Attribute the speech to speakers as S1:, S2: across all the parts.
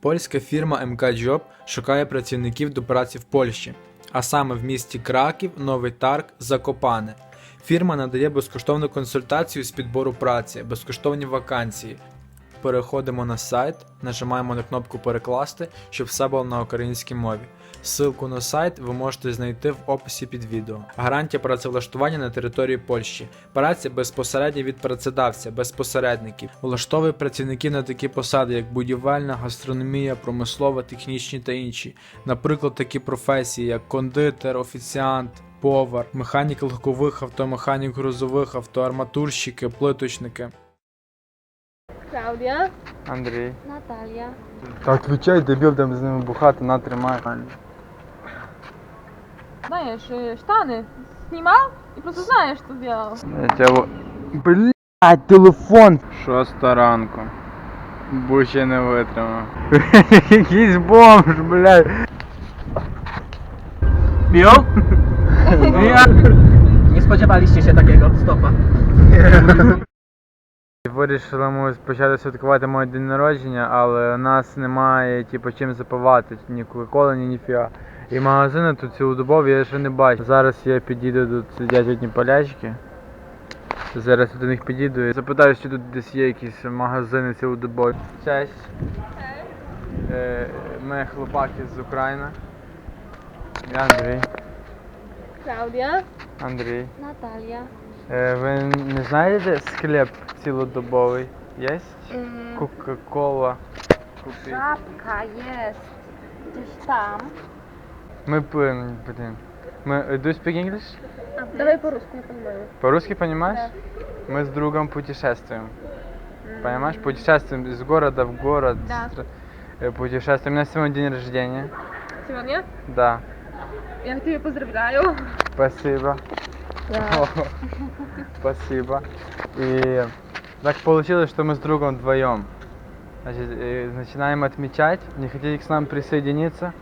S1: Польська фірма МК Job шукає працівників до праці в Польщі, а саме в місті Краків, Новий Тарк, Закопане. Фірма надає безкоштовну консультацію з підбору праці, безкоштовні вакансії. Переходимо на сайт, нажимаємо на кнопку Перекласти, щоб все було на українській мові. Ссылку на сайт ви можете знайти в описі під відео. Гарантія працевлаштування на території Польщі. Праця безпосередньо від працедавця, без посередників. Влаштовує працівників на такі посади, як будівельна, гастрономія, промислова, технічні та інші. Наприклад, такі професії, як кондитер, офіціант. Повар, механік легкових авто, механік грузових авто, арматурщики, плиточники.
S2: Klaudia,
S3: Андрій.
S2: Natalia.
S3: Та відключай, дебіл, там з ними бухати, на тримай.
S4: Знаешь, штаны снимал и просто знаешь, что сделал.
S3: Я тебе... Блядь, телефон! Шоста ранку. Буче не витримав. Якийсь бомж, блядь.
S5: Bił? Nie spodziewaliście się takiego stopa.
S3: Вирішили ми почати святкувати моє день народження, але у нас немає типу, чим запивати, ні кока-коли, ні ніфіга. І магазини тут цілодобові я ще не бачу. Зараз я підійду, тут сидять одні полячки. Зараз я до них підійду і запитаю, чи тут десь є якісь магазини цілодобові. Честь. Е, Ми хлопаки з України. Я Андрій.
S2: Klaudia,
S3: Anдрій.
S2: Natalia.
S3: Е, Ви не знаєте, де склеп цілодобовий? Є? Кока-кола.
S2: Żabka jest gdzieś tam.
S3: Мы, блин, мы, do you speak English?
S2: Давай по-русски, я понимаю.
S3: По-русски понимаешь? Мы с другом путешествуем. Понимаешь? Путешествуем из города в город.
S4: Да.
S3: стр- э, Путешествуем. У меня сегодня день рождения.
S4: Сегодня
S3: Да.
S4: я тебя поздравляю.
S3: Спасибо.
S2: Да.
S3: Спасибо. И так получилось, что мы с другом вдвоем. Значит, э, начинаем отмечать. Не хотите к нам присоединиться?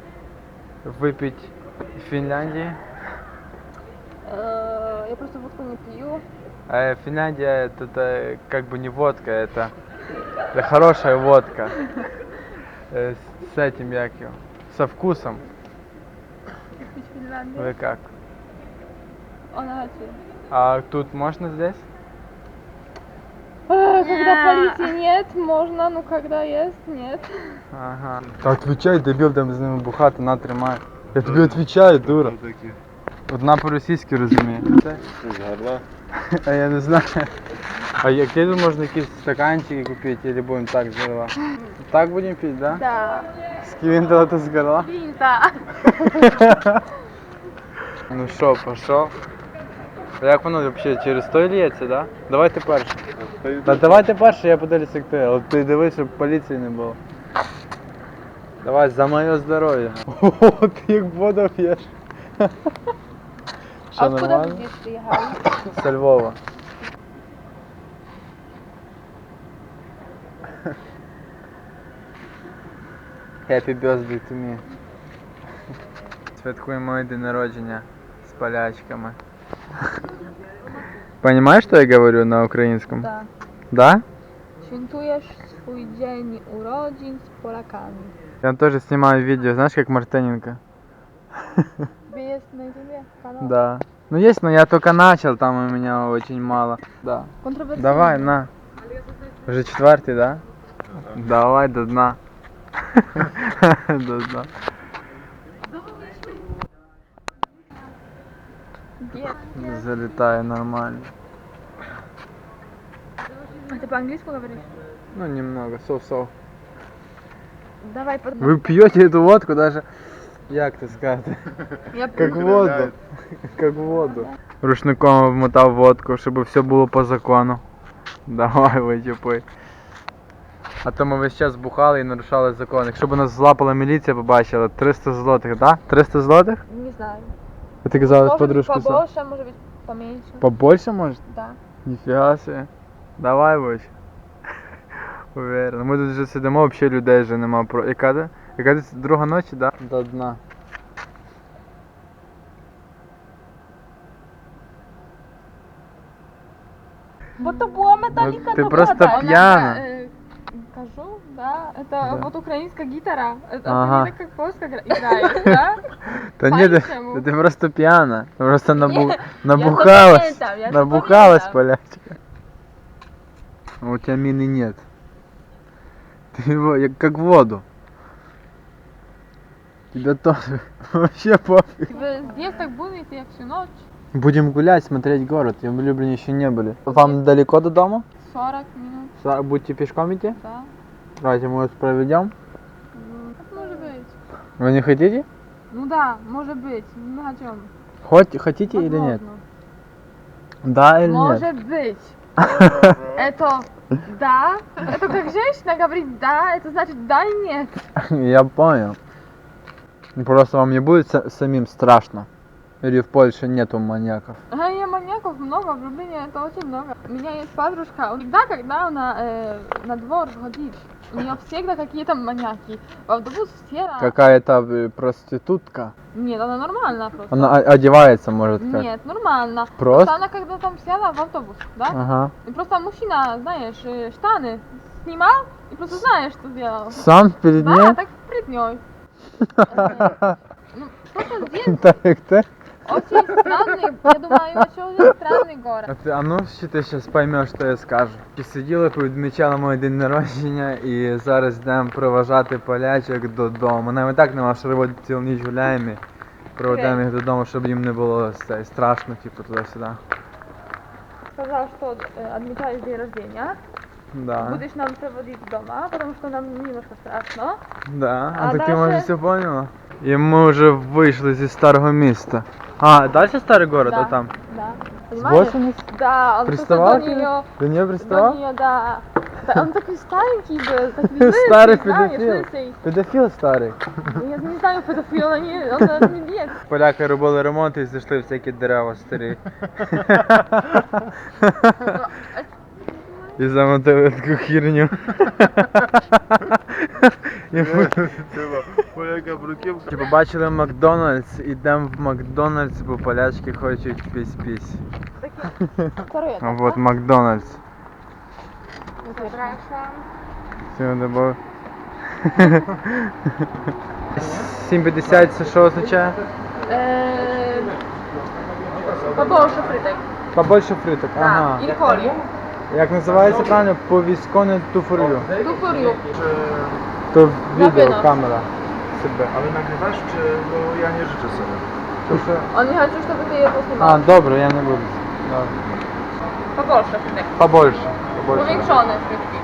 S3: Выпить в Финляндии?
S2: Э, Я просто водку не пью.
S3: Э, Финляндия это, это как бы не водка, это, это хорошая водка. Э, с, этим як со вкусом. Вы как?
S4: Отсюда.
S3: А тут можно здесь?
S4: А, Когда полиции нет, можно, но когда есть, нет.
S3: Ага. Та отвечай, дебіл, там з ними бухати, на тримай. Я тобі відвічаю, дура. Одна по-російськи розуміє. А я не знаю. А які тут можна якісь стаканчики купити, или будемо так з горла? Так будемо пити, да?
S4: Да.
S3: З ківіндала то з горла?
S4: Винта.
S3: Ну що, пішов? А як воно взагалі через той лється, да? Давайте перше. Та давайте перше, я подивлюся, як ти. Але ти дивись, щоб поліції не було. Давай, за моє здоров'я. О, ти як воду п'єш. Що,
S4: А откуда вы
S3: нормально?
S4: здесь приехали?
S3: Львова. Happy birthday to me. Святкуємо моє день народження з полячками. Понимаешь, что я говорю на украинском?
S4: Да.
S3: Да?
S4: Świętujesz swój dzień urodzin z Polakami.
S3: Я тоже снимаю видео, знаешь, как Мартыненко?
S4: Тебе есть на ютубе канал?
S3: Да. Ну есть, но я только начал, там у меня очень мало. Да. Давай, на. Уже четвертый, да? Давай до дна. До дна. Залетаю нормально.
S4: А ты по-английски говоришь?
S3: Ну, немного, сов-сов.
S4: Давай под...
S3: Вы пьете эту водку даже, як ти сказати,
S4: Я
S3: как воду. Как воду. Рушником обмотав водку, щоб все було по закону. Давай, вичепи. А то ми весь час бухали і нарушали закон. Якщо б нас злапала міліція, побачила 300 злотих, да? 300 злотих?
S4: Не знаю.
S3: А ти казала
S4: Может быть
S3: подружку. сам?
S4: побольше, может быть поменьше.
S3: Побольше может?
S4: Да.
S3: Ніфіга себе. Давай будь. Уверен. Ми тут вже сидимо, взагалі людей вже нема. Про... Яка це? Яка це друга ночі, да? До дна.
S4: Бо то була металіка
S3: Ну, ти
S4: то
S3: просто п'яна.
S4: Е, Кажу, Да, это
S3: Да.
S4: вот украинская гитара. Это
S3: Ага.
S4: не так, как польская гра- играет, да?
S3: Та ні, ти,
S4: По-іншому.
S3: та ти просто п'яна. Ти просто набу,
S4: Ні,
S3: набухалась.
S4: запам'ятав, я
S3: Набухалась,
S4: запам'ятав.
S3: полячка. А у тебя мины нет. Ты его, як- как воду. Тебя тоже вообще пофиг.
S4: Вы здесь так будете всю ночь?
S3: Будем гулять, смотреть город. Я в Люблине еще не были. Вам далеко до дома?
S4: 40 минут,
S3: Са- Будете пешком идти?
S4: да?
S3: Давайте мы вас проведем.
S4: М, Может быть.
S3: Вы не хотите?
S4: Ну да, может быть. Ну о чем?
S3: Хоть, хотите или нет? Да или нет?
S4: Может быть. Это да. Это как женщина говорит да, это значит да и нет.
S3: Я понял. Просто вам не будет са- самим страшно? Или в Польше нету маньяков?
S4: А я маньяков много, в Люблине это очень много. У меня есть подружка, всегда, когда она э, на двор ходит, у нее всегда какие-то маньяки. В автобус все...
S3: Какая-то э, проститутка.
S4: Нет, она нормально просто.
S3: Она одевается, может, как?
S4: Нет, нормально.
S3: Просто?
S4: она когда там села в автобус, да?
S3: Ага.
S4: И просто мужчина, знаешь, э, штаны снимал и просто знаешь, что сделал.
S3: Сам перед
S4: Да,
S3: ней?
S4: так перед ней. Ну, просто здесь
S3: Так, так.
S4: очень странный, я думаю, очень странный город.
S3: А, ти, а ну, що ти зараз поймеш, що я скажу. І сиділи, відмічали мій день народження і зараз йдемо проважати полячок додому. Нам і так нема що робити цілу ніч гуляємо. і Проведемо їх додому, щоб їм не було це, страшно, типу, туди-сюди.
S4: Сказал, что э, отмечаешь день рождения,
S3: Да.
S4: будешь нам проводить дома, потому что нам немножко страшно.
S3: Да, а,
S4: А
S3: так ти
S4: дальше-
S3: може все поняла? І ми вже вийшли зі старого міста. А, далі старий город,
S4: Да.
S3: а там?
S4: Да.
S3: С
S4: Понимаешь?
S3: 80?
S4: Да, он
S3: Приставал
S4: просто
S3: к
S4: до
S3: ней?
S4: нее,
S3: До нее
S4: до
S3: приставал?
S4: нее, да. Да, Он такой старенький был, так не
S3: Старый
S4: знаешь,
S3: педофил.
S4: лысый.
S3: Педофіл старий.
S4: Я не знаю, педофил, он не, он наверное, нет.
S3: Поляки робили ремонт і знайшли всякі дерева старі. І замотали таку херню. І ми-
S6: Поляка бруківка.
S3: Чи побачили Макдональдс, ідемо в Макдональдс, бо полячки хочуть пісь-пісь. А от Макдональдс. Всього добав. 7,50 це що означає?
S4: Э, Побольше фриток.
S3: Побольше фриток. Ага.
S4: Да, и.
S3: Як називається правильно? Повісконе туфорю.
S4: Тупорю.
S3: То відео, камера. Себе.
S6: Ale nagrywasz, czy bo ja nie życzę sobie.
S3: То що?
S4: Он не хочу, чтобы ты его
S3: А,
S4: снимал.
S3: добре, я не буду. Добре.
S4: Побольше фриток.
S3: Побольше. Побольше.
S4: Увеличенные фритки.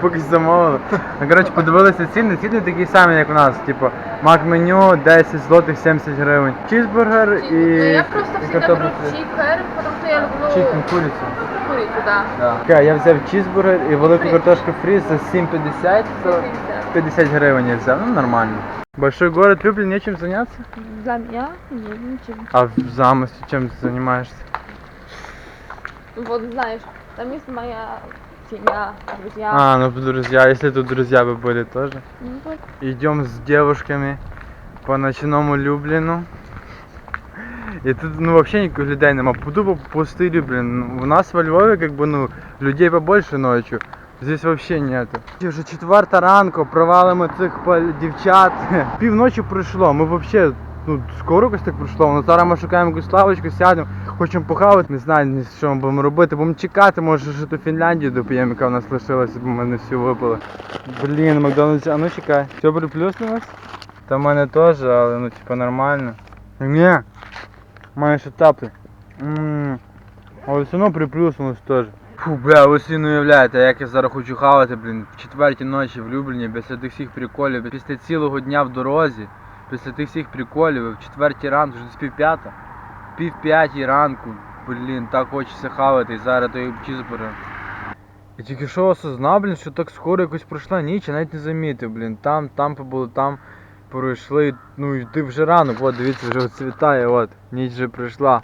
S3: Поки замовили. Ну, коротше, подивилися ціни, ціни такі самі, як у нас. Типу, мак меню 10 злотих 70 гривень. Чізбургер і.
S4: Ну, я просто
S3: і
S4: всегда
S3: картоплю
S4: беру
S3: фрі.
S4: чикер, потому что я люблю
S3: Чікен, курицю.
S4: курицу, да.
S3: Да. Окей, я взяв чізбургер і велику
S4: Фрі.
S3: картошку фрі за 7,50, то 50 Гривень я взяв, ну нормально. Большой город Люблин, нечем заняться?
S4: Для меня нет ничего.
S3: А в замысле чем ты занимаешься?
S4: Вот знаешь, там есть моя семья, друзья.
S3: А, ну друзья, если тут друзья бы были тоже.
S4: Ну.
S3: Идем с девушками по ночному Любліну. І тут ну вообще никаких людей нема. Тупо пустый Люблин. Ну, У нас во Львове как бы ну людей побольше ночью. Здесь вообще нету. Вже четверта ранку, провалимо цих дівчат. Півночі пройшло, ми вообще, ну скоро якось так пройшло. Ну зараз ми шукаємо якусь лавочку, сядемо, хочемо похавати, не знаю, що ми будемо робити, будемо чекати, може що до Фінляндії доп'ємо, яка в нас лишилася, бо ми не всю випили. Блін, Макдональдс, а ну чекай. Все приплюснулось? Та в мене теж, але ну типа нормально. Ні, має ще теплий. Ммм. Але все одно приплюснулось теж. Фу, бля, ви собі не уявляєте, як я зараз хочу хавати, блін, в четвертій ночі в Любліні, після тих всіх приколів, після цілого дня в дорозі, після тих всіх приколів, в четвертій ранку, вже десь пів п'ята, пів п'ятій ранку, блін, так хочеться хавати, і зараз той чізбургер. Я тільки що осознав, блін, що так скоро якось пройшла ніч, я навіть не замітив, блін, там, там побули, там пройшли, ну і ти вже ранок, от дивіться, вже цвітає, от, ніч вже прийшла.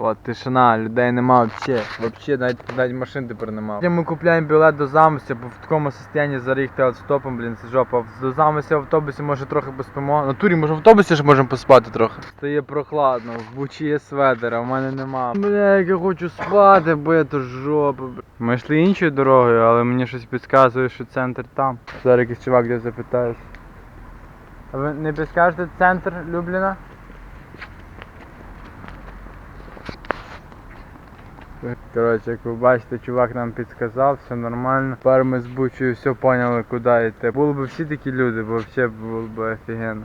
S3: От, тишина, людей нема взагалі. Взагалі, навіть, навіть машин тепер нема. Ми купляємо білет до замості, бо в такому стані зарігти автостопом, блін, це жопа. До замості в автобусі може трохи поспимо. На турі, може в автобусі ж можемо поспати трохи. Стає прохладно, в бучі є сведер, а в мене нема. Бля, як я хочу спати, бо я то жопа. Ми йшли іншою дорогою, але мені щось підказує, що центр там. Зараз якийсь чувак де запитаюсь. А ви не підскажете центр Любліна? Коротше, як ви бачите, чувак нам підказав, все нормально. Тепер ми з Бучою все поняли, куди йти. Були б всі такі люди, бо взагалі було б офігенно.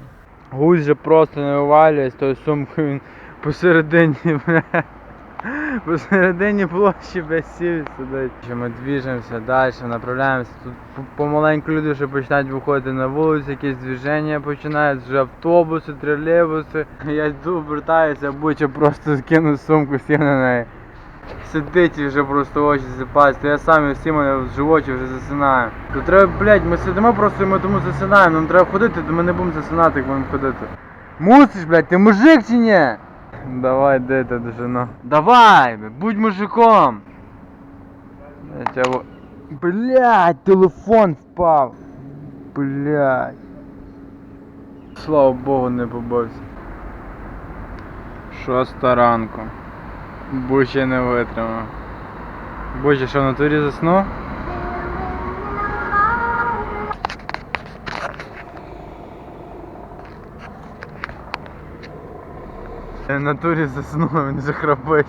S3: Гусь же просто не вивалює з тою сумкою, він посередині, бля. Посередині площі без сів сидить. Ми двіжимося далі, направляємося. Тут помаленьку люди вже починають виходити на вулицю, якісь движення починають, вже автобуси, тролейбуси. Я йду, обертаюся, Буча просто скинув сумку, сів на неї. Сидить і вже просто очі зіпають. Я сам і всі мене в животі вже засинаю. То треба, блядь, ми сидимо просто і ми тому засинаємо. Нам треба ходити, то ми не будемо засинати, як будемо ходити. Мусиш, блядь, ти мужик чи ні? Давай, де ти дожину? Давай, будь мужиком. Я тебе... Блядь, телефон впав. Блядь. Слава Богу, не побився. Шоста ранку. Буча не витримав. Буча, що в натурі заснув? Я в натурі заснув, він же храпить.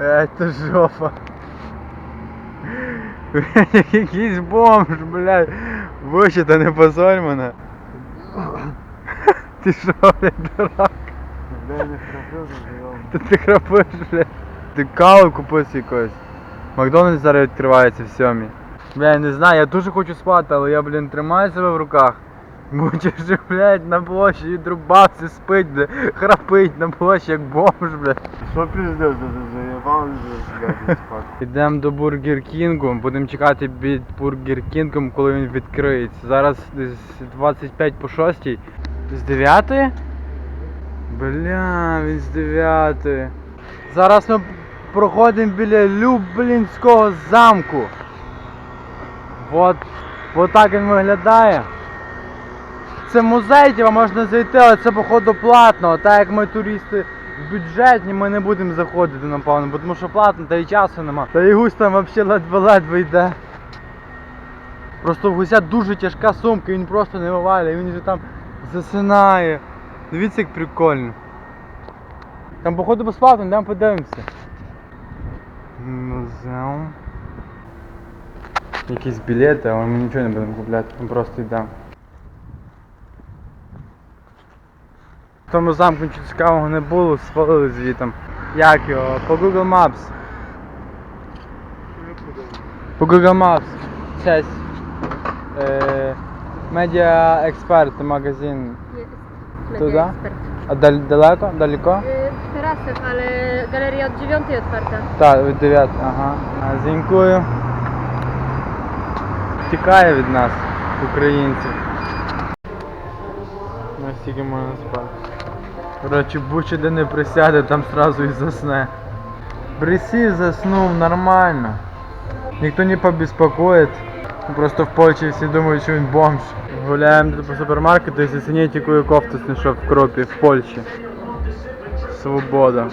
S3: Е, це жопа. Блядь, як якийсь бомж, блядь. Буча, та не позорь мене. Ти що, блядь, дурак? Та ти храпиш, блядь. Ти каву купив якось. Макдональдс зараз відкривається в сьомій. Бля, я не знаю, я дуже хочу спати, але я, блін, тримаю себе в руках. Буча ж, блядь, на площі відрубався, спить, бля, храпить на площі, як бомж, блядь.
S6: Що пиздец, заєбав вже, блядь, спати.
S3: Йдемо до Бургер Кінгу, будемо чекати під Бургер Кінгом, коли він відкриється. Зараз десь 25 по 6. З 9? Бля, він з 9. Зараз ми проходимо біля Люблінського замку. От, от так він виглядає. Це музей, типа можна зайти, але це походу платно. Так як ми туристи бюджетні, ми не будемо заходити, напевно, тому що платно, та і часу нема. Та і гусь там взагалі ледве-ледве йде. Просто в гуся дуже тяжка сумка, він просто не вивалює, він вже там засинає. Дивіться, як прикольно. Там походу безплатно, йдемо подивимося. Музеум. Якісь білети, але ми нічого не будемо купляти, ми просто йдемо. В тому замку нічого цікавого не було, свалили звітом. Як його? По Google Maps. По Google Maps. Честь. Медіа експерт магазин. Tuda?
S2: Ekspert.
S3: А дал- далеко? Далеко?
S2: Y, Teraz, ale galeria od dziewiątej otwarta.
S3: Так, від 9. Ага. А, Зінькую. Тікає від нас, українців. Настільки можна спати. Коротше, Буча де не присяде, там сразу і засне. Присів, заснув нормально. Ніхто не побеспокоїть. Просто в Польщі всі думають, що він бомж. Гуляємо тут по супермаркету і зацініть, яку я кофту знайшов в кропі в Польщі. Свобода.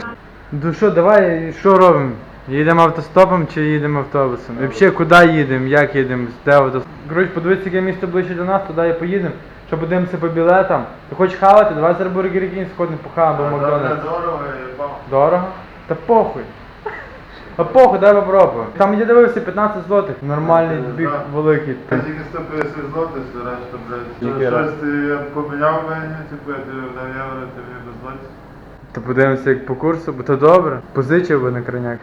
S3: Ну що, давай, що робимо? Їдемо автостопом чи їдемо автобусом? І взагалі, куди їдемо, як їдемо, де автостop? Коротше, подивись, яке місто ближче до нас, туди і поїдемо. Що подивимося по білетам. Ти хочеш хавати? Давай зараз бургер Кінг сходимо похаваємо до Макдональдс.
S6: Дорого.
S3: Дорого? Та похуй. А похуй, дай попробуємо. Там я дивився 15 злотих. Нормальний
S6: Ну,
S3: біг
S6: да.
S3: великий.
S6: Я тільки 150 злотих, все решта, блядь.
S3: Ніхера.
S6: Щось ти поміняв мені, типу, я тобі дав євро, ти мені без злотих.
S3: Та подивимося як по курсу, бо то добре. Позичив би на краняк.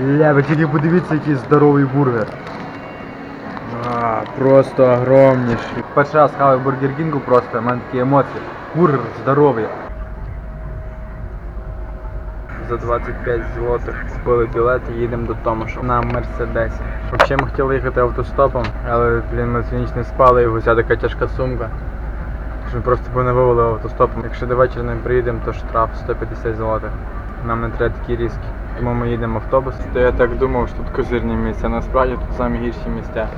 S3: Бля, ви тільки подивіться, який здоровий бургер. А, просто огромніший. Перший раз хаваю бургер Кінгу просто, в мене такі емоції. Бургер здоровий. За 25 злотих купили білет і їдемо до Томашу на Мерседесі. Взагалі ми хотіли їхати автостопом, але блін, ми ніч не спали і вся така тяжка сумка. Щоб просто б не вивели автостопом. Якщо до вечора не приїдемо, то штраф 150 злотих. Нам не треба такі різкі. Тому ми їдемо автобусом. То я так думав, що тут козирні місця. Насправді тут самі гірші місця.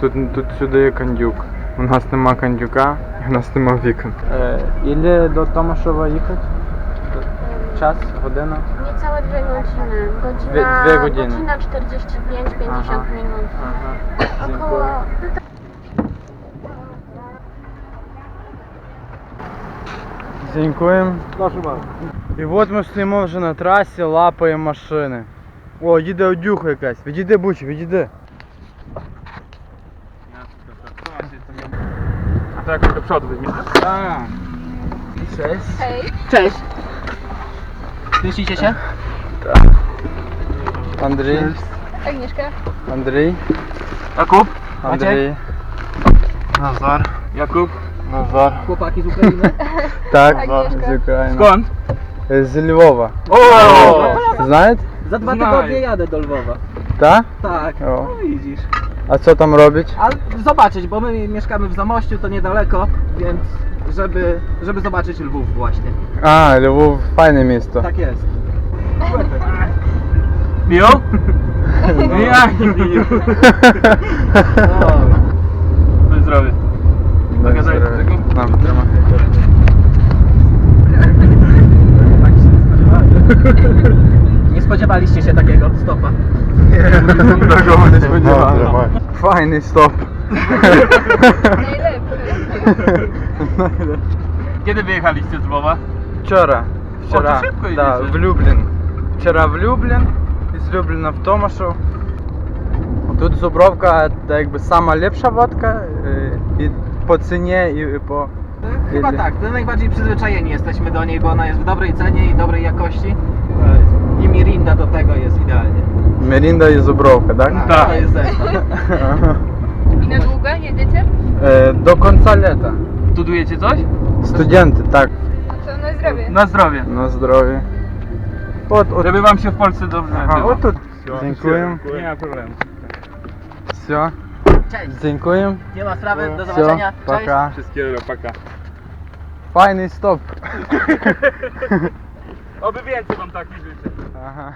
S3: Тут, тут сюди є кандюк. У нас нема кандюка, у нас нема вікон. Е, Ілі до Томашова їхати? Час, година?
S7: Niecałe dwie godziny. Godzina,
S3: Dwie- dwie godziny.
S7: godzina 45-50
S3: Aha.
S7: minut.
S3: Ага.
S7: Około.
S3: Дякуємо. І от ми стоїмо вже на трасі, лапаємо машини. О, їде одюха якась. Відійди, Бучі, відійди.
S5: A to jakoś do przodu weźmiemy.
S3: А,
S4: Hej.
S5: Cześć! Zmieścicie się?
S3: Андрій,
S4: Agnieszka.
S3: Андрій,
S5: Jakub?
S3: Андрій.
S6: Nazar.
S5: Jakub?
S6: Nazar.
S5: Chłopaki z Ukrainy?
S3: Так,
S4: Agnieszka.
S3: з України.
S5: Skąd?
S3: З Львова.
S5: O!
S3: Знаєте?
S5: Za dwa
S3: Znaj.
S5: tygodnie jadę do Lwowa.
S3: Так?
S5: Tak.
S3: O.
S5: No widzisz.
S3: А що там робить?
S5: A zobaczyć, bo my mieszkamy w Zamościu, to niedaleko, więc żeby, żeby zobaczyć Lwów właśnie.
S3: A, Lwów, fajne miasto.
S5: Tak jest. Miło? Jak miło. No, no. no zdrowie. No Dogadaj
S3: się tego?
S5: Nie spodziewaliście się takiego stopa.
S3: Nie, tego nie spodziewałem. Fajny stop.
S5: Kiedy wyjechaliście z Lwowa?
S3: Вчора. Вчора.
S5: О, то швидко
S3: да,
S5: їдете.
S3: в Люблін. Вчора в Люблін, із Любліна в Томашу. Тут Зубровка та якби сама ліпша водка е, і по ціні, і по.
S5: Chyba
S3: Ili?
S5: tak, to najbardziej przyzwyczajeni jesteśmy do niej, bo ona jest w dobrej cenie i dobrej jakości. I Mirinda do tego jest idealnie.
S3: Мерінда і Зубровка, так?
S5: Tak. To jest zestaw.
S3: Ага.
S4: I na długo jedziecie?
S3: Е, До кінця літа.
S5: Studujecie coś?
S3: Студенти, так,
S4: To na zdrowie.
S5: Na zdrowie.
S3: на здоров'я. От, от.
S5: Żeby wam się w Polsce dobrze
S3: Ага,
S5: było.
S3: от тут. Дякуємо.
S5: Nie ma problemu.
S3: Все.
S5: Cześć.
S3: Дякуємо.
S5: Nie ma sprawy, do
S3: Все,
S5: zobaczenia. Cześć.
S3: пока.
S6: Wszystkiego, paka.
S3: Файний стоп.
S5: Oby więcej wam takich życzę.
S3: Ага.